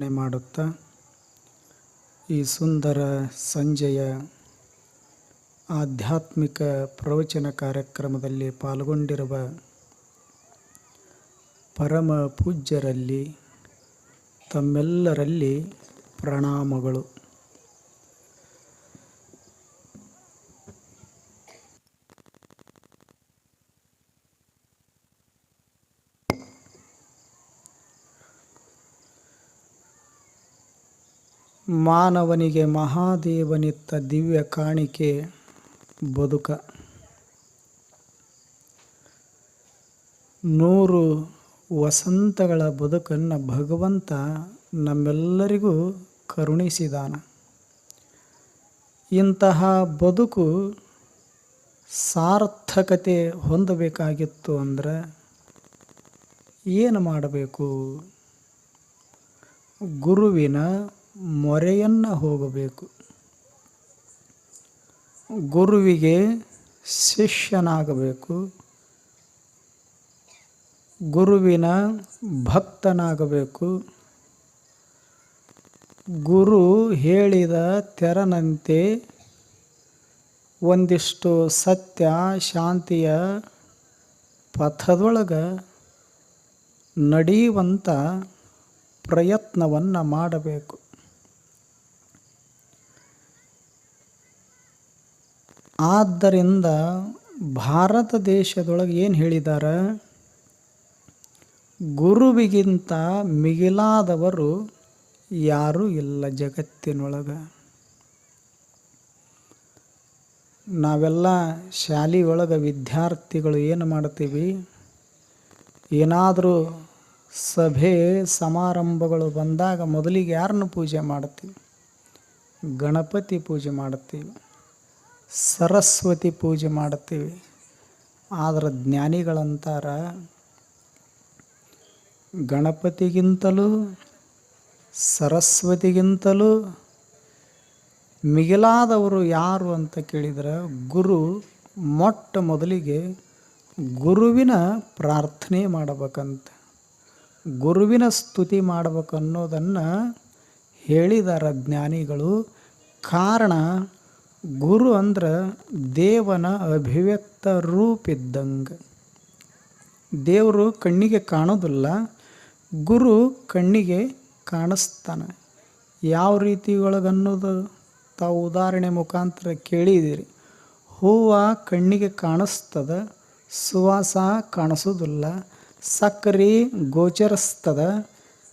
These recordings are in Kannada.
ಮಾಡುತ್ತಾ ಈ ಸುಂದರ ಸಂಜೆಯ ಆಧ್ಯಾತ್ಮಿಕ ಪ್ರವಚನ ಕಾರ್ಯಕ್ರಮದಲ್ಲಿ ಪಾಲ್ಗೊಂಡಿರುವ ಪರಮ ಪೂಜ್ಯರಲ್ಲಿ ತಮ್ಮೆಲ್ಲರಲ್ಲಿ ಪ್ರಣಾಮಗಳು. ಮಾನವನಿಗೆ ಮಹಾದೇವನಿತ್ತ ದಿವ್ಯ ಕಾಣಿಕೆ, ಬದುಕ. ನೂರು ವಸಂತಗಳ ಬದುಕನ್ನು ಭಗವಂತ ನಮ್ಮೆಲ್ಲರಿಗೂ ಕರುಣಿಸಿದಾನ. ಇಂತಹ ಬದುಕು ಸಾರ್ಥಕತೆ ಹೊಂದಬೇಕಾಗಿತ್ತು ಅಂದರೆ ಏನು ಮಾಡಬೇಕು? ಗುರುವಿನ ಮೊರೆಯನ್ನು ಹೋಗಬೇಕು. ಗುರುವಿಗೆ ಶಿಷ್ಯನಾಗಬೇಕು. ಗುರುವಿನ ಭಕ್ತನಾಗಬೇಕು. ಗುರು ಹೇಳಿದ ತೆರನಂತೆ ಒಂದಿಷ್ಟು ಸತ್ಯ ಶಾಂತಿಯ ಪಥದೊಳಗೆ ನಡೆಯುವಂಥ ಪ್ರಯತ್ನವನ್ನು ಮಾಡಬೇಕು. ಆದ್ದರಿಂದ ಭಾರತ ದೇಶದೊಳಗೆ ಏನು ಹೇಳಿದ್ದಾರೆ ಗುರುವಿಗಿಂತ ಮಿಗಿಲಾದವರು ಯಾರೂ ಇಲ್ಲ ಜಗತ್ತಿನೊಳಗೆ. ನಾವೆಲ್ಲ ಶಾಲೆಯೊಳಗೆ ವಿದ್ಯಾರ್ಥಿಗಳು ಏನು ಮಾಡ್ತೀವಿ? ಏನಾದರೂ ಸಭೆ ಸಮಾರಂಭಗಳು ಬಂದಾಗ ಮೊದಲಿಗೆ ಯಾರನ್ನು ಪೂಜೆ ಮಾಡ್ತೀವಿ? ಗಣಪತಿ ಪೂಜೆ ಮಾಡ್ತೀವಿ. ಸರಸ್ವತಿ ಪೂಜೆ ಮಾಡ್ತೀವಿ ಆದರೆ ಜ್ಞಾನಿಗಳಂತಾರ ಗಣಪತಿಗಿಂತಲೂ, ಸರಸ್ವತಿಗಿಂತಲೂ ಮಿಗಿಲಾದವರು ಯಾರು ಅಂತ ಕೇಳಿದರೆ ಗುರು ಮೊಟ್ಟ ಮೊದಲಿಗೆ ಗುರುವಿನ ಪ್ರಾರ್ಥನೆ ಮಾಡಬೇಕಂತ. ಗುರುವಿನ ಸ್ತುತಿ ಮಾಡ್ಬೇಕನ್ನೋದನ್ನು ಹೇಳಿದಾರ ಜ್ಞಾನಿಗಳು. ಕಾರಣ ಗುರು ಅಂದ್ರೆ ದೇವನ ಅಭಿವ್ಯಕ್ತ ರೂಪಿದ್ದಂಗೆ. ದೇವರು ಕಣ್ಣಿಗೆ ಕಾಣೋದಿಲ್ಲ, ಗುರು ಕಣ್ಣಿಗೆ ಕಾಣಿಸ್ತಾನೆ. ಯಾವ ರೀತಿ ಒಳಗನ್ನೋದು ತಾವು ಉದಾಹರಣೆ ಮುಖಾಂತರ ಕೇಳಿದ್ದೀರಿ ಹೂವು ಕಣ್ಣಿಗೆ ಕಾಣಿಸ್ತದ, ಸುವಾಸ ಕಾಣಿಸೋದಿಲ್ಲ, ಸಕ್ಕರೆ ಗೋಚರಿಸ್ತದ,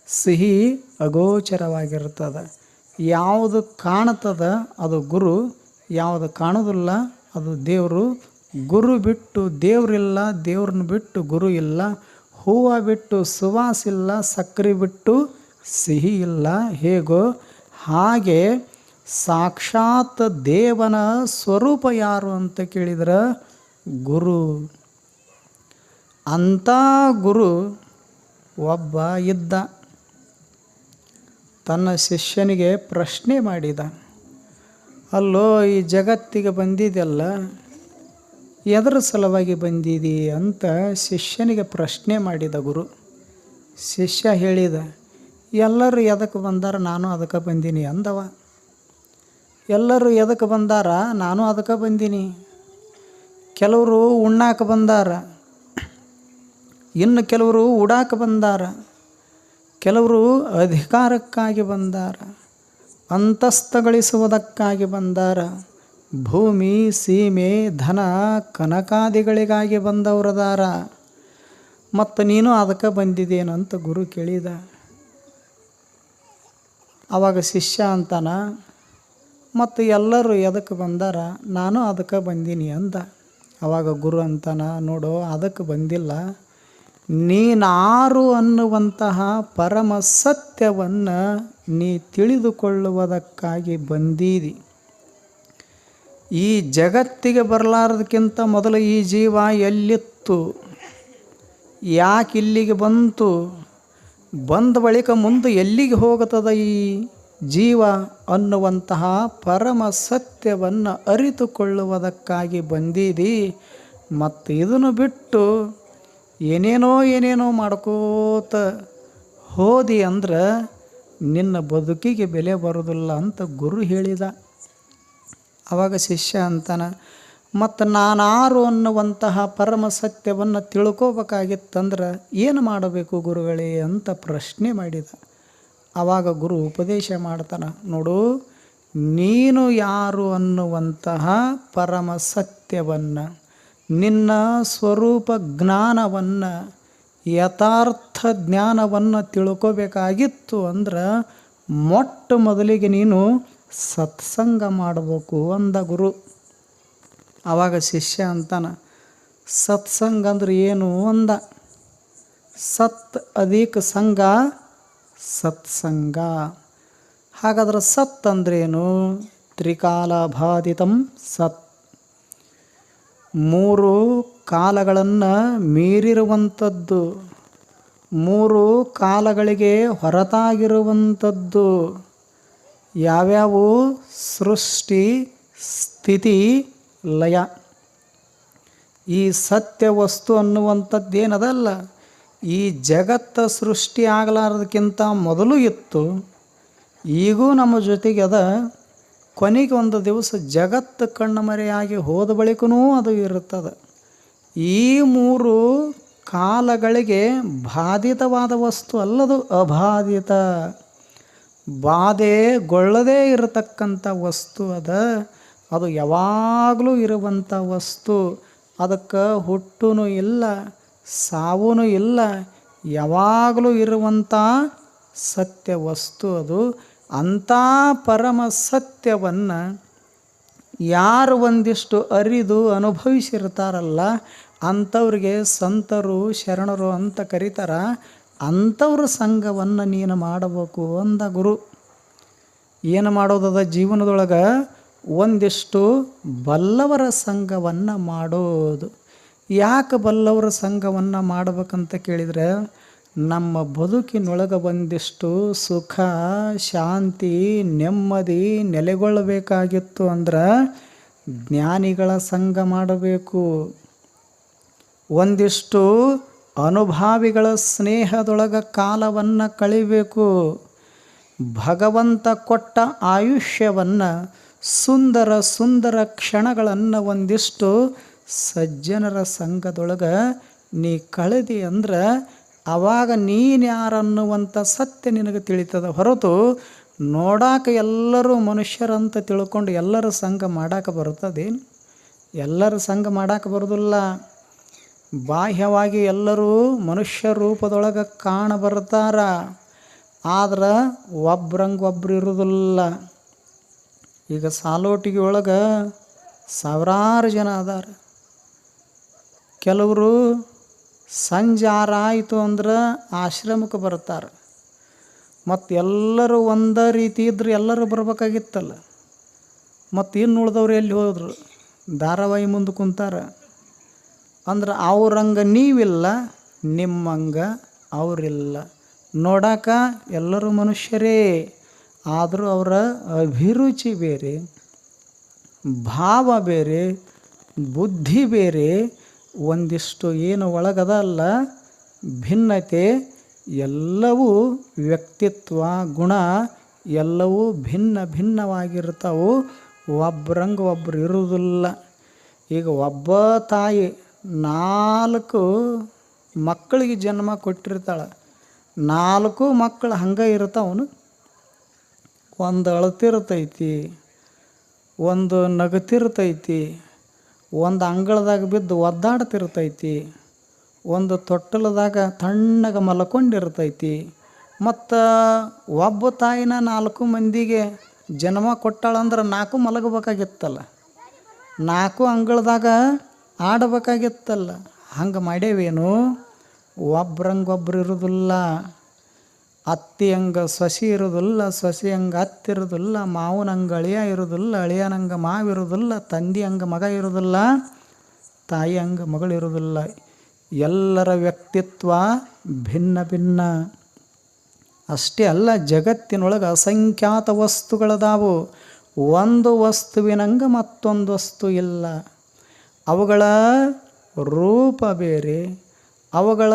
ಸಿಹಿ ಅಗೋಚರವಾಗಿರ್ತದೆ. ಯಾವುದು ಕಾಣ್ತದ ಅದು ಗುರು ಯಾವುದು ಕಾಣೋದಿಲ್ಲ, ಅದು ದೇವರು. ಗುರು ಬಿಟ್ಟು ದೇವರಿಲ್ಲ ದೇವ್ರನ್ನ ಬಿಟ್ಟು ಗುರು ಇಲ್ಲ. ಹೂವು ಬಿಟ್ಟು ಸುವಾಸ ಇಲ್ಲ ಸಕ್ಕರೆ ಬಿಟ್ಟು ಸಿಹಿ ಇಲ್ಲ. ಹೇಗೋ? ಹಾಗೆ ಸಾಕ್ಷಾತ್ ದೇವನ ಸ್ವರೂಪ ಯಾರು ಅಂತ ಕೇಳಿದ್ರೆ ಗುರು. ಅಂಥ ಗುರು ಒಬ್ಬ ಇದ್ದ. ತನ್ನ ಶಿಷ್ಯನಿಗೆ ಪ್ರಶ್ನೆ ಮಾಡಿದ. ಅಲ್ಲೋ, ಈ ಜಗತ್ತಿಗೆ ಬಂದಿದೆಯಲ್ಲ, ಎದರ ಸಲುವಾಗಿ ಬಂದಿದಿ ಅಂತ ಶಿಷ್ಯನಿಗೆ ಪ್ರಶ್ನೆ ಮಾಡಿದ ಗುರು. ಶಿಷ್ಯ ಹೇಳಿದ, ಎಲ್ಲರೂ ಎದಕ್ಕೆ ಬಂದಾರ, ನಾನು ಅದಕ್ಕೆ ಬಂದೀನಿ ಅಂದವ. ಎಲ್ಲರೂ ಎದಕ್ಕೆ ಬಂದಾರ, ನಾನು ಅದಕ್ಕೆ ಬಂದೀನಿ. ಕೆಲವರು ಉಣ್ಣಾಕ ಬಂದಾರ, ಇನ್ನು ಕೆಲವರು ಉಡಾಕ ಬಂದಾರ. ಕೆಲವರು ಅಧಿಕಾರಕ್ಕಾಗಿ ಬಂದಾರ. ಅಂತಸ್ಥ ಗಳಿಸುವುದಕ್ಕಾಗಿ ಬಂದಾರ. ಭೂಮಿ, ಸೀಮೆ, ಧನ, ಕನಕಾದಿಗಳಿಗಾಗಿ ಬಂದವರದಾರ. ಮತ್ತು ನೀನು ಅದಕ್ಕೆ ಬಂದಿದ್ದೇನಂತ ಗುರು ಕೇಳಿದ. ಆವಾಗ ಶಿಷ್ಯ ಅಂತಾನ, ಮತ್ತು ಎಲ್ಲರೂ ಎದಕ್ಕೆ ಬಂದಾರ? ನಾನು ಅದಕ್ಕೆ ಬಂದೀನಿ ಅಂದ. ಅವಾಗ ಗುರು ಅಂತಾನ, ನೋಡು, ಅದಕ್ಕೆ ಬಂದಿಲ್ಲ. ನೀನಾರು ಅನ್ನುವಂತಹ ಪರಮ ಸತ್ಯವನ್ನು ನೀ ತಿಳಿದುಕೊಳ್ಳುವುದಕ್ಕಾಗಿ ಬಂದೀರಿ ಈ ಜಗತ್ತಿಗೆ ಬರಲಾರದಕ್ಕಿಂತ ಮೊದಲು ಈ ಜೀವ ಎಲ್ಲಿತ್ತು? ಯಾಕೆ ಇಲ್ಲಿಗೆ ಬಂತು? ಬಂದ ಬಳಿಕ ಮುಂದೆ ಎಲ್ಲಿಗೆ ಹೋಗುತ್ತದೆ ಈ ಜೀವ ಅನ್ನುವಂತಹ ಪರಮ ಸತ್ಯವನ್ನು ಅರಿತುಕೊಳ್ಳುವುದಕ್ಕಾಗಿ ಬಂದಿದಿ. ಮತ್ತು ಇದನ್ನು ಬಿಟ್ಟು ಏನೇನೋ ಏನೇನೋ ಮಾಡ್ಕೋತ ಹೋದಿ ಅಂದ್ರೆ ನಿನ್ನ ಬದುಕಿಗೆ ಬೆಲೆ ಬರೋದಿಲ್ಲ ಅಂತ ಗುರು ಹೇಳಿದ. ಆವಾಗ ಶಿಷ್ಯ ಅಂತಾನ ಮತ್ತು ನಾನಾರು ಅನ್ನುವಂತಹ ಪರಮ ಸತ್ಯವನ್ನು ತಿಳ್ಕೋಬೇಕಾಗಿತ್ತಂದ್ರೆ ಏನು ಮಾಡಬೇಕು ಗುರುಗಳೇ? ಅಂತ ಪ್ರಶ್ನೆ ಮಾಡಿದ. ಆವಾಗ ಗುರು ಉಪದೇಶ ಮಾಡ್ತಾನೆ, ನೋಡು, ನೀನು ಯಾರು ಅನ್ನುವಂತಹ ಪರಮ ಸತ್ಯವನ್ನು, ನಿನ್ನ ಸ್ವರೂಪ ಜ್ಞಾನವನ್ನು ಯಥಾರ್ಥ ಜ್ಞಾನವನ್ನು ತಿಳ್ಕೋಬೇಕಾಗಿತ್ತು ಅಂದ್ರೆ ಮೊಟ್ಟ ಮೊದಲಿಗೆ ನೀನು ಸತ್ಸಂಗ ಮಾಡಬೇಕು ಅಂದ ಗುರು. ಆವಾಗ ಶಿಷ್ಯ ಅಂತಾನ, ಸತ್ಸಂಗ ಅಂದ್ರೆ ಏನು ಅಂದ. ಸತ್ ಅಧಿಕ ಸಂಘ, ಸತ್ಸಂಗ. ಹಾಗಾದ್ರೆ ಸತ್ ಅಂದ್ರೇನು? ತ್ರಿಕಾಲಭಾದಿತಂ ಸತ್. ಮೂರು ಕಾಲಗಳನ್ನು ಮೀರಿರುವಂಥದ್ದು. ಮೂರು ಕಾಲಗಳಿಗೆ ಹೊರತಾಗಿರುವಂಥದ್ದು. ಯಾವ್ಯಾವು? ಸೃಷ್ಟಿ, ಸ್ಥಿತಿ, ಲಯ. ಈ ಸತ್ಯ ವಸ್ತು ಅನ್ನುವಂಥದ್ದೇನದಲ್ಲ. ಈ ಜಗತ್ತ ಸೃಷ್ಟಿ ಆಗಲಾರದಕ್ಕಿಂತ ಮೊದಲು ಇತ್ತು. ಈಗೂ ನಮ್ಮ ಜೊತೆಗೆ ಅದ. ಕೊನೆಗೆ ಒಂದು ದಿವಸ ಜಗತ್ತು ಕಣ್ಣಮರೆಯಾಗಿ ಹೋದ ಬಳಿಕನೂ ಅದು ಇರುತ್ತದೆ. ಈ ಮೂರು ಕಾಲಗಳಿಗೆ ಬಾಧಿತವಾದ ವಸ್ತು ಅಲ್ಲದು ಅಬಾಧಿತ. ಬಾಧೆಗೊಳ್ಳದೇ ಇರತಕ್ಕಂಥ ವಸ್ತು ಅದ. ಅದು ಯಾವಾಗಲೂ ಇರುವಂಥ ವಸ್ತು. ಅದಕ್ಕೆ ಹುಟ್ಟೂ ಇಲ್ಲ ಸಾವೂ ಇಲ್ಲ. ಯಾವಾಗಲೂ ಇರುವಂಥ ಸತ್ಯ ವಸ್ತು ಅದು. ಅಂಥ ಪರಮ ಸತ್ಯವನ್ನು ಯಾರು ಒಂದಿಷ್ಟು ಅರಿದು ಅನುಭವಿಸಿರ್ತಾರಲ್ಲ ಅಂಥವ್ರಿಗೆ ಸಂತರು, ಶರಣರು ಅಂತ ಕರೀತಾರ, ಅಂಥವ್ರ ಸಂಘವನ್ನು ನೀನು ಮಾಡಬೇಕು ಅಂದ ಗುರು. ಏನು ಮಾಡೋದದ ಜೀವನದೊಳಗೆ? ಒಂದಿಷ್ಟು ಬಲ್ಲವರ ಸಂಘವನ್ನು ಮಾಡೋದು. ಯಾಕೆ ಬಲ್ಲವರ ಸಂಘವನ್ನು ಮಾಡಬೇಕಂತ ಕೇಳಿದರೆ, ನಮ್ಮ ಬದುಕಿನೊಳಗೆ ಒಂದಿಷ್ಟು ಸುಖ, ಶಾಂತಿ, ನೆಮ್ಮದಿ ನೆಲೆಗೊಳ್ಳಬೇಕಾಗಿತ್ತು ಅಂದ್ರೆ ಜ್ಞಾನಿಗಳ ಸಂಘ ಮಾಡಬೇಕು. ಒಂದಿಷ್ಟು ಅನುಭಾವಿಗಳ ಸ್ನೇಹದೊಳಗ ಕಾಲವನ್ನು ಕಳಿಬೇಕು. ಭಗವಂತ ಕೊಟ್ಟ ಆಯುಷ್ಯವನ್ನು, ಸುಂದರ ಸುಂದರ ಕ್ಷಣಗಳನ್ನು ಒಂದಿಷ್ಟು ಸಜ್ಜನರ ಸಂಘದೊಳಗೆ ನೀ ಕಳೆದಿ ಅಂದ್ರೆ ಅವಾಗ ನೀನು ಯಾರನ್ನುವಂಥ ಸತ್ಯ ನಿನಗೆ ತಿಳಿತದ ಹೊರತು ನೋಡಾಕ ಎಲ್ಲರೂ ಮನುಷ್ಯರಂತ ತಿಳ್ಕೊಂಡು ಎಲ್ಲರ ಸಂಘ ಮಾಡಾಕ ಬರ್ತದೇನು ಎಲ್ಲರ ಸಂಘ ಮಾಡಾಕ ಬರೋದಿಲ್ಲ. ಬಾಹ್ಯವಾಗಿ ಎಲ್ಲರೂ ಮನುಷ್ಯ ರೂಪದೊಳಗೆ ಕಾಣಬರ್ತಾರ ಆದ್ರೆ ಒಬ್ರಂಗೆ ಒಬ್ರು ಇರೋದಿಲ್ಲ. ಈಗ ಸಾಲೋಟಿಗೆ ಒಳಗೆ ಸಾವಿರಾರು ಜನ ಅದಾರ. ಕೆಲವರು ಸಂಜೆ ಆರಾಯಿತು ಅಂದ್ರೆ ಆಶ್ರಮಕ್ಕೆ ಬರ್ತಾರೆ. ಮತ್ತು ಎಲ್ಲರೂ ಒಂದೇ ರೀತಿ ಇದ್ರೆ ಎಲ್ಲರೂ ಬರ್ಬೇಕಾಗಿತ್ತಲ್ಲ. ಮತ್ತು ಇನ್ನು ಉಳಿದವ್ರು ಎಲ್ಲಿ ಹೋದ್ರು? ಧಾರಾವಾಹಿ ಮುಂದೆ ಕುಂತಾರ. ಅಂದ್ರೆ ಅವ್ರಂಗೆ ನೀವಿಲ್ಲ, ನಿಮ್ಮಂಗ ಅವರಿಲ್ಲ. ನೋಡಾಕ ಎಲ್ಲರೂ ಮನುಷ್ಯರೇ, ಆದರೂ ಅವರ ಅಭಿರುಚಿ ಬೇರೆ, ಭಾವ ಬೇರೆ, ಬುದ್ಧಿ ಬೇರೆ, ಒಂದಿಷ್ಟು ಏನು ಒಳಗದ ಅಲ್ಲ, ಭಿನ್ನತೆ, ಎಲ್ಲವೂ ವ್ಯಕ್ತಿತ್ವ, ಗುಣ, ಎಲ್ಲವೂ ಭಿನ್ನ ಭಿನ್ನವಾಗಿರ್ತಾವು. ಒಬ್ರಂಗೆ ಒಬ್ರು ಇರುವುದಿಲ್ಲ. ಈಗ ಒಬ್ಬ ತಾಯಿ ನಾಲ್ಕು ಮಕ್ಕಳಿಗೆ ಜನ್ಮ ಕೊಟ್ಟಿರ್ತಾಳೆ. ನಾಲ್ಕು ಮಕ್ಕಳು ಹಂಗೆ ಇರ್ತಾವನು ಒಂದು ಅಳತಿರ್ತೈತಿ, ಒಂದು ನಗತಿರ್ತೈತಿ, ಒಂದು ಅಂಗಳದಾಗ ಬಿದ್ದು ಒದ್ದಾಡ್ತಿರ್ತೈತಿ, ಒಂದು ತೊಟ್ಟಲದಾಗ ತಣ್ಣಗೆ ಮಲ್ಕೊಂಡಿರ್ತೈತಿ, ಮತ್ತು ಒಬ್ಬ ತಾಯಿನ ನಾಲ್ಕು ಮಂದಿಗೆ ಜನ್ಮ ಕೊಟ್ಟಾಳಂದ್ರೆ ನಾಲ್ಕು ಮಲಗಬೇಕಾಗಿತ್ತಲ್ಲ. ನಾಲ್ಕು ಅಂಗಳದಾಗ ಆಡಬೇಕಾಗಿತ್ತಲ್ಲ. ಹಂಗೆ ಮಾಡೇವೇನು ಒಬ್ರಂಗೊಬ್ರು ಇರೋದಿಲ್ಲ. ಅತ್ತಿ ಹಂಗೆ ಸೊಸಿ ಇರೋದಿಲ್ಲ, ಸೊಸಿ ಹಂಗೆ ಅತ್ತಿ ಇರೋದಿಲ್ಲ, ಮಾವನ ಹಂಗೆ ಅಳಿಯ ಇರೋದಿಲ್ಲ ಅಳಿಯನಂಗೆ ಮಾವು ಇರೋದಿಲ್ಲ, ತಂದೆ ಹಂಗೆ ಮಗ ಇರೋದಿಲ್ಲ, ತಾಯಿ ಹಂಗೆ ಮಗಳಿರೋದಿಲ್ಲ ಎಲ್ಲರ ವ್ಯಕ್ತಿತ್ವ ಭಿನ್ನ ಭಿನ್ನ. ಅಷ್ಟೇ ಅಲ್ಲ, ಜಗತ್ತಿನೊಳಗೆ ಅಸಂಖ್ಯಾತ ವಸ್ತುಗಳದಾವು. ಒಂದು ವಸ್ತುವಿನಂಗೆ ಮತ್ತೊಂದು ವಸ್ತು ಇಲ್ಲ. ಅವುಗಳ ರೂಪ ಬೇರೆ, ಅವುಗಳ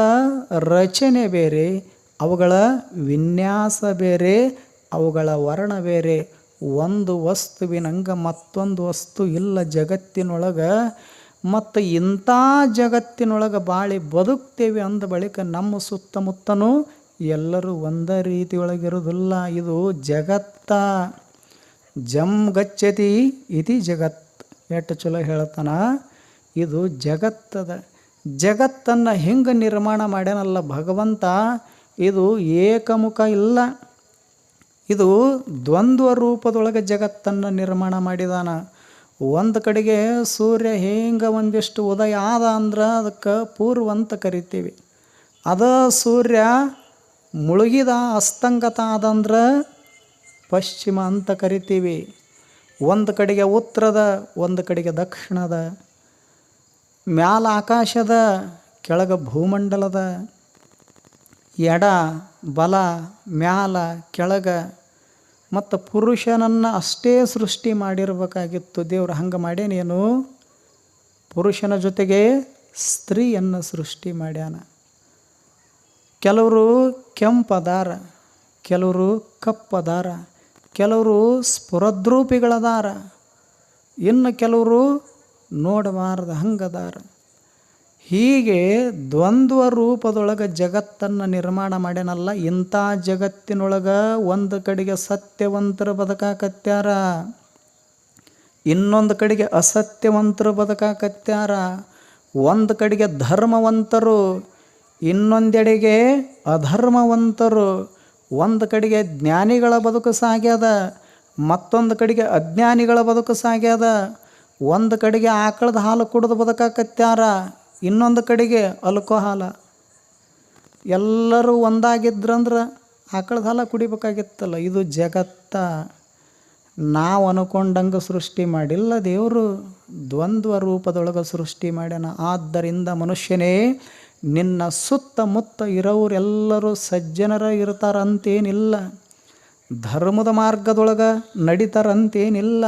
ರಚನೆ ಬೇರೆ, ಅವುಗಳ ವಿನ್ಯಾಸ ಬೇರೆ, ಅವುಗಳ ವರ್ಣ ಬೇರೆ. ಒಂದು ವಸ್ತುವಿನಂಗ ಮತ್ತೊಂದು ವಸ್ತು ಇಲ್ಲ ಜಗತ್ತಿನೊಳಗೆ. ಮತ್ತು ಇಂಥ ಜಗತ್ತಿನೊಳಗೆ ಬಾಳಿ ಬದುಕ್ತೇವೆ ಅಂದ ಬಳಿಕ ನಮ್ಮ ಸುತ್ತಮುತ್ತನೂ ಎಲ್ಲರೂ ಒಂದೇ ರೀತಿಯೊಳಗಿರೋದಿಲ್ಲ ಇದು ಜಗತ್ತ. ಜಮ್ ಗಚ್ಚತಿ ಇತಿ ಜಗತ್. ಎಷ್ಟು ಚಲೋ ಹೇಳ್ತಾನ? ಇದು ಜಗತ್ತದ, ಜಗತ್ತನ್ನು ಹೆಂಗೆ ನಿರ್ಮಾಣ ಮಾಡ್ಯಾನಲ್ಲ ಭಗವಂತ, ಇದು ಏಕಮುಖ ಇಲ್ಲ. ಇದು ದ್ವಂದ್ವ ರೂಪದೊಳಗೆ ಜಗತ್ತನ್ನು ನಿರ್ಮಾಣ ಮಾಡಿದಾನ. ಒಂದು ಕಡೆಗೆ ಸೂರ್ಯ ಹೆಂಗೆ ಒಂದಿಷ್ಟು ಉದಯ ಆದ ಅಂದ್ರೆ ಅದಕ್ಕೆ ಪೂರ್ವ ಅಂತ ಕರಿತೀವಿ. ಅದ ಸೂರ್ಯ ಮುಳುಗಿದ ಅಸ್ತಂಗತ ಆದಂದ್ರೆ ಪಶ್ಚಿಮ ಅಂತ ಕರಿತೀವಿ. ಒಂದು ಕಡೆಗೆ ಉತ್ತರದ, ಒಂದು ಕಡೆಗೆ ದಕ್ಷಿಣದ. ಮ್ಯಾಲ ಆಕಾಶದ ಕೆಳಗೆ ಭೂಮಂಡಲದ ಎಡ ಬಲ ಮ್ಯಾಲ ಕೆಳಗ ಮತ್ತು ಪುರುಷನನ್ನು ಅಷ್ಟೇ ಸೃಷ್ಟಿ ಮಾಡಿರಬೇಕಾಗಿತ್ತು. ದೇವ್ರು ಹಂಗೆ ಮಾಡ್ಯಾನೇನು? ಪುರುಷನ ಜೊತೆಗೆ ಸ್ತ್ರೀಯನ್ನು ಸೃಷ್ಟಿ ಮಾಡ್ಯಾನ. ಕೆಲವರು ಕೆಂಪದಾರ, ಕೆಲವರು ಕಪ್ಪದಾರ, ಕೆಲವರು ಸ್ಫುರದ್ರೂಪಿಗಳದಾರ, ಇನ್ನು ಕೆಲವರು ನೋಡಬಾರ್ದ ಹಂಗದಾರ. ಹೀಗೆ ದ್ವಂದ್ವ ರೂಪದೊಳಗೆ ಜಗತ್ತನ್ನು ನಿರ್ಮಾಣ ಮಾಡ್ಯಾನಲ್ಲ, ಇಂಥ ಜಗತ್ತಿನೊಳಗೆ ಒಂದು ಕಡೆಗೆ ಸತ್ಯವಂತರು ಬದುಕಾಕತ್ಯಾರ, ಇನ್ನೊಂದು ಕಡೆಗೆ ಅಸತ್ಯವಂತರು ಬದುಕಾಕತ್ಯಾರ, ಒಂದು ಕಡೆಗೆ ಧರ್ಮವಂತರು, ಇನ್ನೊಂದೆಡೆಗೆ ಅಧರ್ಮವಂತರು, ಒಂದು ಕಡೆಗೆ ಜ್ಞಾನಿಗಳ ಬದುಕು ಸಾಗ್ಯದ, ಮತ್ತೊಂದು ಕಡೆಗೆ ಅಜ್ಞಾನಿಗಳ ಬದುಕು ಸಾಗ್ಯದ. ಒಂದು ಕಡೆಗೆ ಆಕಳದ ಹಾಲು ಕುಡಿದು ಬದುಕಾಕತ್ಯಾರ, ಇನ್ನೊಂದು ಕಡೆಗೆ ಅಲ್ಕೋ ಹಾಲ. ಎಲ್ಲರೂ ಒಂದಾಗಿದ್ರಂದ್ರೆ ಆಕಳದ ಹಾಲ ಕುಡಿಬೇಕಾಗಿತ್ತಲ್ಲ, ಇದು ಜಗತ್ತ. ನಾವು ಅನ್ಕೊಂಡಂಗೆ ಸೃಷ್ಟಿ ಮಾಡಿಲ್ಲ ದೇವರು, ದ್ವಂದ್ವ ರೂಪದೊಳಗೆ ಸೃಷ್ಟಿ ಮಾಡ್ಯಾನ. ಆದ್ದರಿಂದ ಮನುಷ್ಯನೇ, ನಿನ್ನ ಸುತ್ತಮುತ್ತ ಇರೋರೆಲ್ಲರೂ ಸಜ್ಜನರ ಇರ್ತಾರಂತೇನಿಲ್ಲ. ಧರ್ಮದ ಮಾರ್ಗದೊಳಗೆ ನಡೀತಾರಂತೇನಿಲ್ಲ.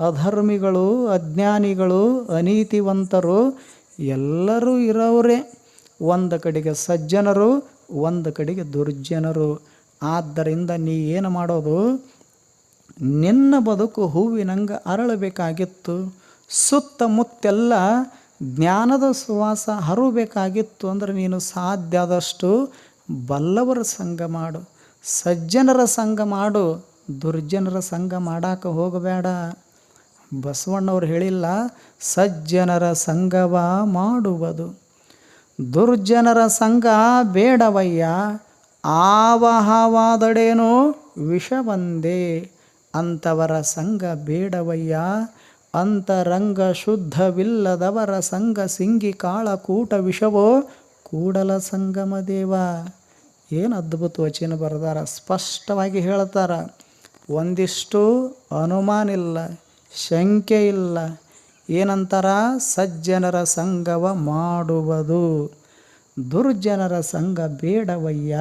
ಅಧರ್ಮಿಗಳು, ಅಜ್ಞಾನಿಗಳು, ಅನೀತಿವಂತರು ಎಲ್ಲರೂ ಇರೋರೇ. ಒಂದು ಕಡೆಗೆ ಸಜ್ಜನರು, ಒಂದು ಕಡೆಗೆ ದುರ್ಜನರು. ಆದ್ದರಿಂದ ನೀ ಏನು ಮಾಡೋದು? ನಿನ್ನ ಬದುಕು ಹೂವಿನಂಗೆ ಅರಳಬೇಕಾಗಿತ್ತು. ಸುತ್ತಮುತ್ತೆಲ್ಲ ಜ್ಞಾನದ ಸುವಾಸ ಹರಬೇಕಾಗಿತ್ತು ಅಂದರೆ ನೀನು ಸಾಧ್ಯ ಆದಷ್ಟು ಬಲ್ಲವರ ಸಂಘ ಮಾಡು. ಸಜ್ಜನರ ಸಂಘ ಮಾಡು. ದುರ್ಜನರ ಸಂಘ ಮಾಡಾಕ ಹೋಗಬೇಡ. ಬಸವಣ್ಣವ್ರು ಹೇಳಿಲ್ಲ, ಸಜ್ಜನರ ಸಂಘವ ಮಾಡುವುದು. ದುರ್ಜನರ ಸಂಘ ಬೇಡವಯ್ಯ, ಆವಹಾವಾದಡೇನು ವಿಷ ಒಂದೇ ಅಂಥವರ ಸಂಘ ಬೇಡವಯ್ಯ, ಅಂತರಂಗ ಶುದ್ಧವಿಲ್ಲದವರ ಸಂಘ ಸಿಂಗಿ ಕಾಳ ಕೂಟ ವಿಷವೋ ಕೂಡಲ ಸಂಗಮ ದೇವ. ಏನು ಅದ್ಭುತ ವಚನ ಬರೆದಾರ, ಸ್ಪಷ್ಟವಾಗಿ ಹೇಳ್ತಾರ, ಒಂದಿಷ್ಟು ಅನುಮಾನ ಇಲ್ಲ. ಶಂಕೆ ಇಲ್ಲ ಏನಂತಾರ? ಸಜ್ಜನರ ಸಂಘವ ಮಾಡುವುದು. ದುರ್ಜನರ ಸಂಘ ಬೇಡವಯ್ಯ.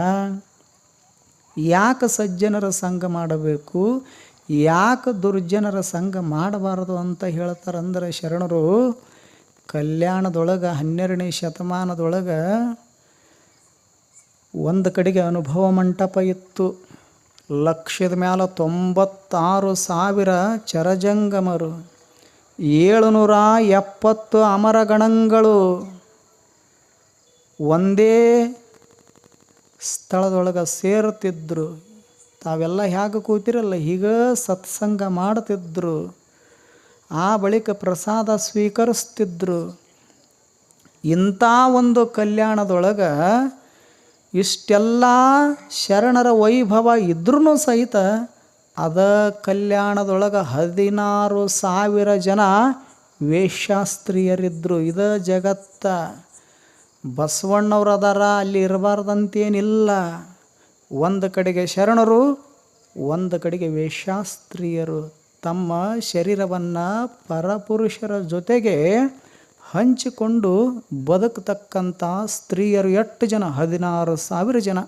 ಯಾಕೆ ಸಜ್ಜನರ ಸಂಘ ಮಾಡಬೇಕು? ಯಾಕೆ ದುರ್ಜನರ ಸಂಘ ಮಾಡಬಾರದು ಅಂತ ಹೇಳ್ತಾರಂದ್ರೆ ಶರಣರು, ಕಲ್ಯಾಣದೊಳಗೆ, ಹನ್ನೆರಡನೇ ಶತಮಾನದೊಳಗೆ ಒಂದು ಕಡೆಗೆ ಅನುಭವ ಮಂಟಪ ಇತ್ತು. ಲಕ್ಷದ ಮ್ಯಾಲ ತೊಂಬತ್ತಾರು ಸಾವಿರ ಚರಜಂಗಮರು, ಏಳುನೂರ ಎಪ್ಪತ್ತು ಅಮರಗಣಗಳು ಒಂದೇ ಸ್ಥಳದೊಳಗೆ ಸೇರುತ್ತಿದ್ದರು ತಾವೆಲ್ಲ ಹೇಗೆ ಕೂತಿರಲ್ಲ? ಈಗ ಸತ್ಸಂಗ ಮಾಡ್ತಿದ್ರು. ಆ ಬಳಿಕ ಪ್ರಸಾದ ಸ್ವೀಕರಿಸ್ತಿದ್ರು. ಇಂಥ ಒಂದು ಕಲ್ಯಾಣದೊಳಗೆ ಇಷ್ಟೆಲ್ಲ ಶರಣರ ವೈಭವ ಇದ್ರೂ ಸಹಿತ ಅದ ಕಲ್ಯಾಣದೊಳಗೆ ಹದಿನಾರು ಸಾವಿರ ಜನ ವೇಶ್ಯಾಸ್ತ್ರೀಯರಿದ್ದರು ಇದ ಜಗತ್ತ. ಬಸವಣ್ಣವ್ರು ಅದಾರ, ಅಲ್ಲಿ ಇರಬಾರ್ದಂತೇನಿಲ್ಲ. ಒಂದು ಕಡೆಗೆ ಶರಣರು, ಒಂದು ಕಡೆಗೆ ವೇಷಾಸ್ತ್ರೀಯರು ತಮ್ಮ ಶರೀರವನ್ನು ಪರಪುರುಷರ ಜೊತೆಗೆ ಹಂಚಿಕೊಂಡು ಬದುಕತಕ್ಕಂಥ ಸ್ತ್ರೀಯರು ಎಷ್ಟು ಜನ? ಹದಿನಾರು ಸಾವಿರ ಜನ.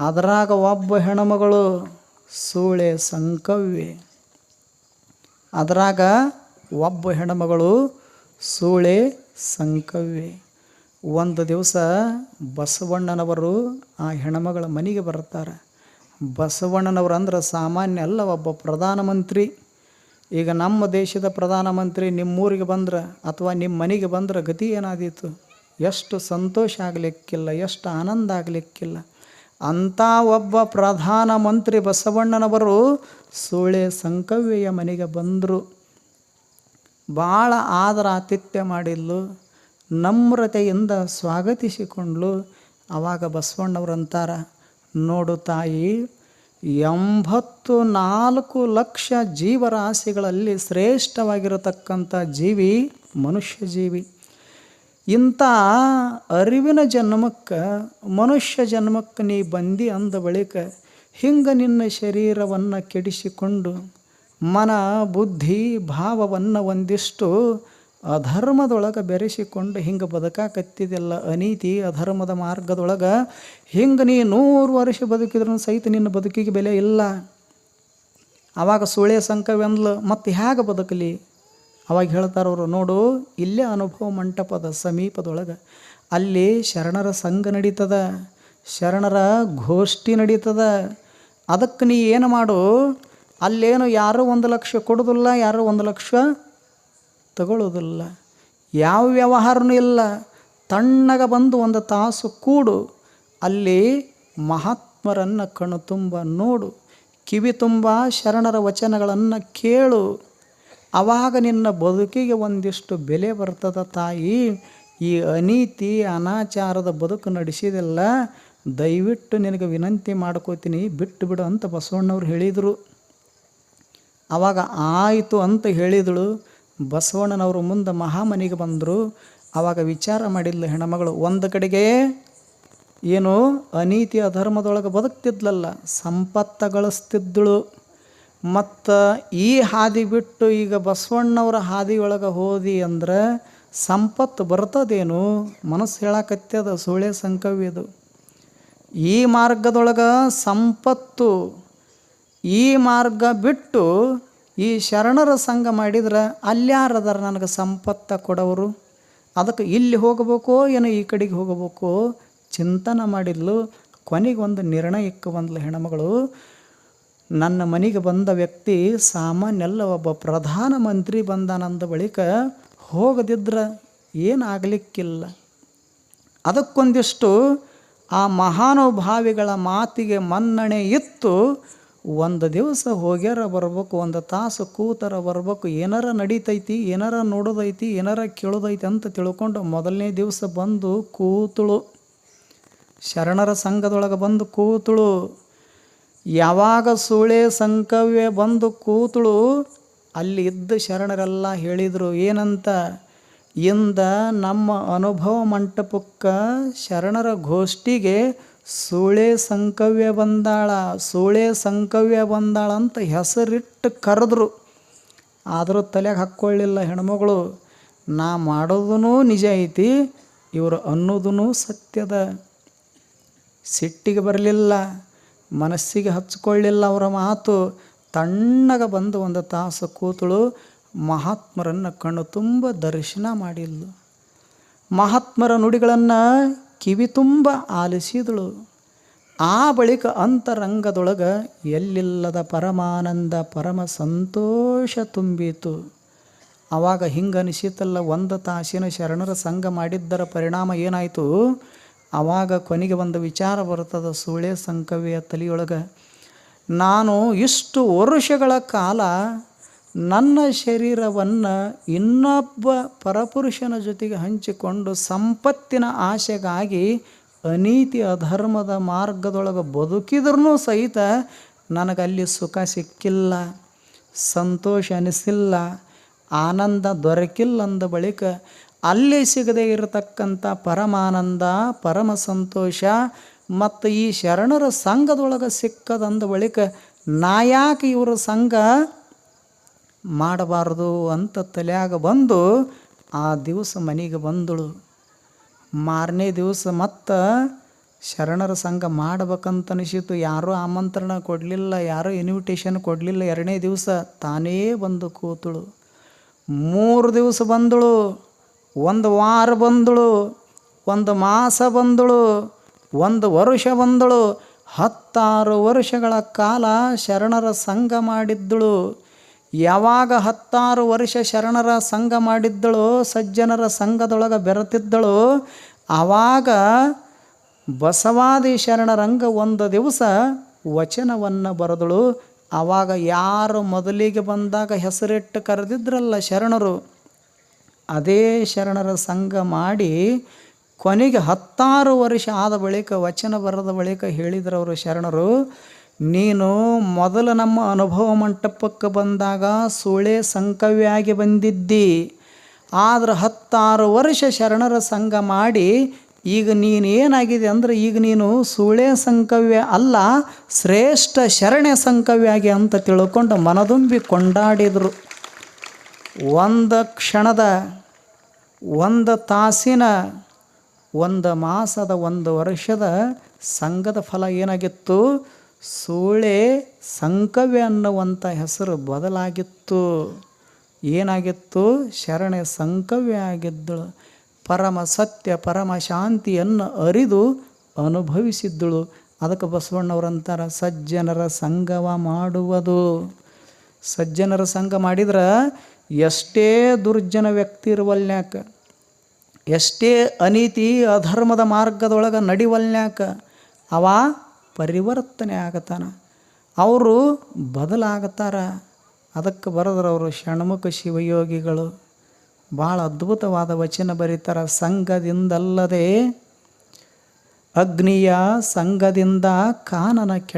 ಅದರಾಗ ಒಬ್ಬ ಹೆಣ್ಮಗಳು ಸೂಳೆ ಸಂಕವ್ಯೆ ಅದರಾಗ ಒಬ್ಬ ಹೆಣ್ಮಗಳು ಸೂಳೆ ಸಂಕವ್ಯೆ ಒಂದು ದಿವಸ ಬಸವಣ್ಣನವರು ಆ ಹೆಣ್ಮಗಳ ಮನೆಗೆ ಬರ್ತಾರೆ. ಬಸವಣ್ಣನವರು ಅಂದ್ರೆ ಸಾಮಾನ್ಯ ಅಲ್ಲ, ಒಬ್ಬ ಪ್ರಧಾನಮಂತ್ರಿ. ಈಗ ನಮ್ಮ ದೇಶದ ಪ್ರಧಾನಮಂತ್ರಿ ನಿಮ್ಮೂರಿಗೆ ಬಂದ್ರೆ ಅಥವಾ ನಿಮ್ಮ ಮನೆಗೆ ಬಂದ್ರೆ ಗತಿ ಏನಾದೀತು? ಎಷ್ಟು ಸಂತೋಷ ಆಗಲಿಕ್ಕಿಲ್ಲ, ಎಷ್ಟು ಆನಂದ ಆಗಲಿಕ್ಕಿಲ್ಲ. ಅಂಥ ಒಬ್ಬ ಪ್ರಧಾನಮಂತ್ರಿ ಬಸವಣ್ಣನವರು ಸೂಳೆ ಸಂಕವ್ಯೆಯ ಮನೆಗೆ ಬಂದರು. ಭಾಳ ಆದರ ಆತಿಥ್ಯ ಮಾಡಿದ್ಲು. ನಮ್ರತೆಯಿಂದ ಸ್ವಾಗತಿಸಿಕೊಂಡ್ಲು. ಆವಾಗ ಬಸವಣ್ಣವ್ರು ಅಂತಾರ, ನೋಡು ತಾಯಿ ಎಂಬತ್ತು ನಾಲ್ಕು ಲಕ್ಷ ಜೀವರಾಶಿಗಳಲ್ಲಿ ಶ್ರೇಷ್ಠವಾಗಿರತಕ್ಕಂಥ ಜೀವಿ ಮನುಷ್ಯ ಜೀವಿ. ಇಂಥ ಅರಿವಿನ ಜನ್ಮಕ್ಕೆ, ಮನುಷ್ಯ ಜನ್ಮಕ್ಕೆ ನೀ ಬಂದಿ ಅಂದ ಬಳಿಕ ಹಿಂಗೆ ನಿನ್ನ ಶರೀರವನ್ನು ಕೆಡಿಸಿಕೊಂಡು ಮನ, ಬುದ್ಧಿ, ಭಾವವನ್ನು ಒಂದಿಷ್ಟು ಅಧರ್ಮದೊಳಗೆ ಬೆರೆಸಿಕೊಂಡು ಹಿಂಗೆ ಬದುಕಾಕತ್ತಿದೆಲ್ಲ ಅನೀತಿ ಅಧರ್ಮದ ಮಾರ್ಗದೊಳಗೆ ಹಿಂಗೆ ನೀ ನೂರು ವರ್ಷ ಬದುಕಿದ್ರೂ ಸಹಿತ ನಿನ್ನ ಬದುಕಿಗೆ ಬೆಲೆ ಇಲ್ಲ. ಆವಾಗ ಸುಳೆ ಸಂಕವೆಂದ್ಲು ಮತ್ತು ಹೇಗೆ ಬದುಕಲಿ? ಅವಾಗ ಹೇಳ್ತಾರವರು ನೋಡು, ಇಲ್ಲೇ ಅನುಭವ ಮಂಟಪದ ಸಮೀಪದೊಳಗೆ ಅಲ್ಲಿ ಶರಣರ ಸಂಘ ನಡೀತದ, ಶರಣರ ಗೋಷ್ಠಿ ನಡೀತದ. ಅದಕ್ಕೆ ನೀ ಏನು ಮಾಡು? ಅಲ್ಲೇನು ಯಾರೂ ಒಂದು ಲಕ್ಷ ಕೊಡೋದಿಲ್ಲ, ಯಾರೂ ಒಂದು ಲಕ್ಷ ತಗೊಳ್ಳೋದಿಲ್ಲ. ಯಾವ ವ್ಯವಹಾರನೂ ಇಲ್ಲ. ತಣ್ಣಗೆ ಬಂದು ಒಂದು ತಾಸು ಕೂಡು. ಅಲ್ಲಿ ಮಹಾತ್ಮರನ್ನು ಕಣ್ಣು ತುಂಬ ನೋಡು. ಕಿವಿ ತುಂಬ ಶರಣರ ವಚನಗಳನ್ನು ಕೇಳು. ಆವಾಗ ನಿನ್ನ ಬದುಕಿಗೆ ಒಂದಿಷ್ಟು ಬೆಲೆ ಬರ್ತದ ತಾಯಿ. ಈ ಅನೀತಿ, ಅನಾಚಾರದ ಬದುಕು ನಡೆಸಿದೆಲ್ಲ ದಯವಿಟ್ಟು ನಿನಗೆ ವಿನಂತಿ ಮಾಡ್ಕೋತೀನಿ. ಬಿಟ್ಟು ಬಿಡು ಅಂತ ಬಸವಣ್ಣವ್ರು ಹೇಳಿದರು. ಆವಾಗ ಆಯಿತು ಅಂತ ಹೇಳಿದಳು. ಬಸವಣ್ಣನವರು ಮುಂದೆ ಮಹಾಮನಿಗೆ ಬಂದರು. ಆವಾಗ ವಿಚಾರ ಮಾಡಿಲ್ಲ ಹೆಣ್ಮಗಳು, ಒಂದು ಕಡೆಗೆ ಏನು ಅನೀತಿ ಅಧರ್ಮದೊಳಗೆ ಬದುಕ್ತಿದ್ಲಲ್ಲ ಸಂಪತ್ತ ಗಳಿಸ್ತಿದ್ದಳು ಮತ್ತು ಈ ಹಾದಿ ಬಿಟ್ಟು ಈಗ ಬಸವಣ್ಣವರ ಹಾದಿಯೊಳಗೆ ಹೋದಿ ಅಂದ್ರೆ ಸಂಪತ್ತು ಬರ್ತದೇನು? ಮನಸ್ಸು ಹೇಳಕತ್ತದ ಸುಳೆ ಸಂಕವ್ಯದು ಈ ಮಾರ್ಗದೊಳಗೆ ಸಂಪತ್ತು, ಈ ಮಾರ್ಗ ಬಿಟ್ಟು ಈ ಶರಣರ ಸಂಘ ಮಾಡಿದ್ರೆ ಅಲ್ಯಾರದಾರ ನನಗೆ ಸಂಪತ್ತ ಕೊಡೋರು. ಅದಕ್ಕೆ ಇಲ್ಲಿ ಹೋಗಬೇಕೋ, ಏನೋ ಈ ಕಡೆಗೆ ಹೋಗಬೇಕೋ, ಚಿಂತನೆ ಮಾಡಿದ್ಲು. ಕೊನೆಗೆ ಒಂದು ನಿರ್ಣಯಕ್ಕೆ ಬಂದ್ಲು ಹೆಣ್ಮಗಳು. ನನ್ನ ಮನೆಗೆ ಬಂದ ವ್ಯಕ್ತಿ ಸಾಮಾನ್ಯಲ್ಲ ಒಬ್ಬ ಪ್ರಧಾನಮಂತ್ರಿ ಬಂದಾನಂದ ಬಳಿಕ ಹೋಗದಿದ್ರೆ ಏನಾಗಲಿಕ್ಕಿಲ್ಲ ಅದಕ್ಕೊಂದಿಷ್ಟು ಆ ಮಹಾನುಭಾವಿಗಳ ಮಾತಿಗೆ ಮನ್ನಣೆ ಇತ್ತು. ಒಂದು ದಿವಸ ಹೋಗ್ಯಾರ ಬರ್ಬೇಕು, ಒಂದು ತಾಸು ಕೂತರ ಬರ್ಬೇಕು, ಏನಾರ ನಡೀತೈತಿ, ಏನಾರ ನೋಡೋದೈತಿ, ಏನಾರ ಕೇಳೋದೈತಿ ಅಂತ ತಿಳ್ಕೊಂಡು ಮೊದಲನೇ ದಿವಸ ಬಂದು ಕೂತಳು. ಶರಣರ ಸಂಘದೊಳಗೆ ಬಂದು ಕೂತಳು. ಯಾವಾಗ ಸುಳೆ ಸಂಕವ್ಯ ಬಂದು ಕೂತಳು, ಅಲ್ಲಿ ಇದ್ದ ಶರಣರೆಲ್ಲ ಹೇಳಿದರು, ಏನಂತ? ಇಂದ ನಮ್ಮ ಅನುಭವ ಮಂಟಪಕ್ಕ ಶರಣರ ಗೋಷ್ಠಿಗೆ ಸೂಳೆ ಸಂಕವ್ಯ ಬಂದಾಳ, ಸೂಳೆ ಸಂಕವ್ಯ ಬಂದಾಳ ಅಂತ ಹೆಸರಿಟ್ಟು ಕರೆದ್ರು. ಆದರೂ ತಲೆಗೆ ಹಾಕ್ಕೊಳ್ಳಿಲ್ಲ ಹೆಣ್ಮಗಳು, ನಾ ಮಾಡೋದೂ ನಿಜ ಐತಿ, ಇವರು ಅನ್ನೋದೂ ಸತ್ಯದ. ಸಿಟ್ಟಿಗೆ ಬರಲಿಲ್ಲ, ಮನಸ್ಸಿಗೆ ಹಚ್ಕೊಳ್ಳಿಲ್ಲ ಅವರ ಮಾತು, ತಣ್ಣಗೆ ಬಂದು ಒಂದು ತಾಸು ಕೂತಳು, ಮಹಾತ್ಮರನ್ನು ಕಣ್ಣು ತುಂಬ ದರ್ಶನ ಮಾಡಿಲ್ಲ ಮಹಾತ್ಮರ ನುಡಿಗಳನ್ನು ಕಿವಿ ತುಂಬ ಆಲಿಸಿದಳು. ಆ ಬಳಿಕ ಅಂತರಂಗದೊಳಗೆ ಎಲ್ಲಿಲ್ಲದ ಪರಮಾನಂದ ಪರಮ ಸಂತೋಷ ತುಂಬಿತು. ಆವಾಗ ಹಿಂಗನಿಸಿತಲ್ಲ ಒಂದು ತಾಸಿನ ಶರಣರ ಸಂಘ ಮಾಡಿದ್ದರ ಪರಿಣಾಮ ಏನಾಯಿತು? ಆವಾಗ ಕೊನೆಗೆ ಒಂದು ವಿಚಾರ ಬರ್ತದ ಸುಳೆ ಸಂಕವಿಯ ತಲೆಯೊಳಗೆ. ನಾನು ಇಷ್ಟು ವರ್ಷಗಳ ಕಾಲ ನನ್ನ ಶರೀರವನ್ನು ಇನ್ನೊಬ್ಬ ಪರಪುರುಷನ ಜೊತೆಗೆ ಹಂಚಿಕೊಂಡು ಸಂಪತ್ತಿನ ಆಶೆಗಾಗಿ ಅನೀತಿ ಅಧರ್ಮದ ಮಾರ್ಗದೊಳಗೆ ಬದುಕಿದ್ರೂ ಸಹಿತ ನನಗಲ್ಲಿ ಸುಖ ಸಿಕ್ಕಿಲ್ಲ, ಸಂತೋಷ ಅನಿಸಿಲ್ಲ, ಆನಂದ ದೊರಕಿಲ್ಲ ಅಂದ ಬಳಿಕ ಅಲ್ಲಿ ಸಿಗದೇ ಇರತಕ್ಕಂಥ ಪರಮಾನಂದ, ಪರಮ ಸಂತೋಷ ಮತ್ತು ಈ ಶರಣರ ಸಂಘದೊಳಗೆ ಸಿಕ್ಕದಂದ ಬಳಿಕ ನಾ ಯಾಕೆ ಇವರ ಸಂಘ ಮಾಡಬಾರ್ದು ಅಂತ ತಲೆಯಾಗ ಬಂದು ಆ ದಿವಸ ಮನೆಗೆ ಬಂದಳು. ಮಾರನೇ ದಿವಸ ಮತ್ತು ಶರಣರ ಸಂಘ ಮಾಡ್ಬೇಕಂತ ಅನಿಸಿತು. ಯಾರೂ ಆಮಂತ್ರಣ ಕೊಡಲಿಲ್ಲ, ಯಾರೂ ಇನ್ವಿಟೇಷನ್ ಕೊಡಲಿಲ್ಲ. ಎರಡನೇ ದಿವಸ ತಾನೇ ಬಂದು ಕೂತಳು. ಮೂರು ದಿವಸ ಬಂದಳು, ಒಂದು ವಾರ ಬಂದಳು, ಒಂದು ಮಾಸ ಬಂದಳು, ಒಂದು ವರ್ಷ ಬಂದಳು. ಹತ್ತಾರು ವರ್ಷಗಳ ಕಾಲ ಶರಣರ ಸಂಘ ಮಾಡಿದ್ದಳು. ಯಾವಾಗ ಹತ್ತಾರು ವರ್ಷ ಶರಣರ ಸಂಘ ಮಾಡಿದ್ದಳು, ಸಜ್ಜನರ ಸಂಘದೊಳಗೆ ಬೆರೆತಿದ್ದಳು, ಆವಾಗ ಬಸವಾದಿ ಶರಣರಂಗ ಒಂದು ದಿವಸ ವಚನವನ್ನು ಬರೆದಳು. ಆವಾಗ ಯಾರು ಮೊದಲಿಗೆ ಬಂದಾಗ ಹೆಸರಿಟ್ಟು ಕರೆದಿದ್ರಲ್ಲ ಶರಣರು. ಅದೇ ಶರಣರ ಸಂಘ ಮಾಡಿ ಕೊನೆಗೆ ಹತ್ತಾರು ವರ್ಷ ಆದ ಬಳಿಕ ವಚನ ಬರೆದ ಬಳಿಕ ಹೇಳಿದ್ರವರು ಶರಣರು. ನೀನು ಮೊದಲು ನಮ್ಮ ಅನುಭವ ಮಂಟಪಕ್ಕೆ ಬಂದಾಗ ಸುಳೆ ಸಂಕವ್ಯಾಗಿ ಬಂದಿದ್ದಿ. ಆದ್ರೆ ಹತ್ತಾರು ವರ್ಷ ಶರಣರ ಸಂಘ ಮಾಡಿ ಈಗ ನೀನೇನಾಗಿದೆ ಅಂದರೆ ಈಗ ನೀನು ಸುಳೆ ಸಂಕವ್ಯ ಅಲ್ಲ, ಶ್ರೇಷ್ಠ ಶರಣೆ ಸಂಕವ್ಯಾಗಿ ಅಂತ ತಿಳ್ಕೊಂಡು ಮನದುಂಬಿ ಕೊಂಡಾಡಿದರು. ಒಂದು ಕ್ಷಣದ, ಒಂದು ತಾಸಿನ, ಒಂದು ಮಾಸದ, ಒಂದು ವರ್ಷದ ಸಂಘದ ಫಲ ಏನಾಗಿತ್ತು? ಸೂಳೆ ಸಂಕವ್ಯ ಅನ್ನುವಂಥ ಹೆಸರು ಬದಲಾಗಿತ್ತು. ಏನಾಗಿತ್ತು? ಶರಣೆ ಸಂಕವ್ಯ ಆಗಿದ್ದಳು. ಪರಮ ಸತ್ಯ, ಪರಮ ಶಾಂತಿಯನ್ನು ಅರಿದು ಅನುಭವಿಸಿದ್ದಳು. ಅದಕ್ಕೆ ಬಸವಣ್ಣವರಂತಾರೆ ಸಜ್ಜನರ ಸಂಗವ ಮಾಡುವುದು. ಸಜ್ಜನರ ಸಂಘ ಮಾಡಿದ್ರೆ ಎಷ್ಟೇ ದುರ್ಜನ ವ್ಯಕ್ತಿ ಇರುವಲ್ನ್ಯಾಕ, ಎಷ್ಟೇ ಅನೀತಿ ಅಧರ್ಮದ ಮಾರ್ಗದೊಳಗೆ ನಡಿವಲ್ನ್ಯಾಕ, ಅವ ಪರಿವರ್ತನೆ ಆಗತಾನ. ಅವರು ಬದಲಾಗತ್ತಾರ ಅದಕ್ಕೆ ಬರೆದ್ರವರು ಷಣ್ಮುಖ ಶಿವಯೋಗಿಗಳು. ಭಾಳ ಅದ್ಭುತವಾದ ವಚನ ಬರೀತಾರ. ಸಂಘದಿಂದಲ್ಲದೆ ಅಗ್ನಿಯ ಸಂಘದಿಂದ ಕಾನನ ಕೆಟ್ಟ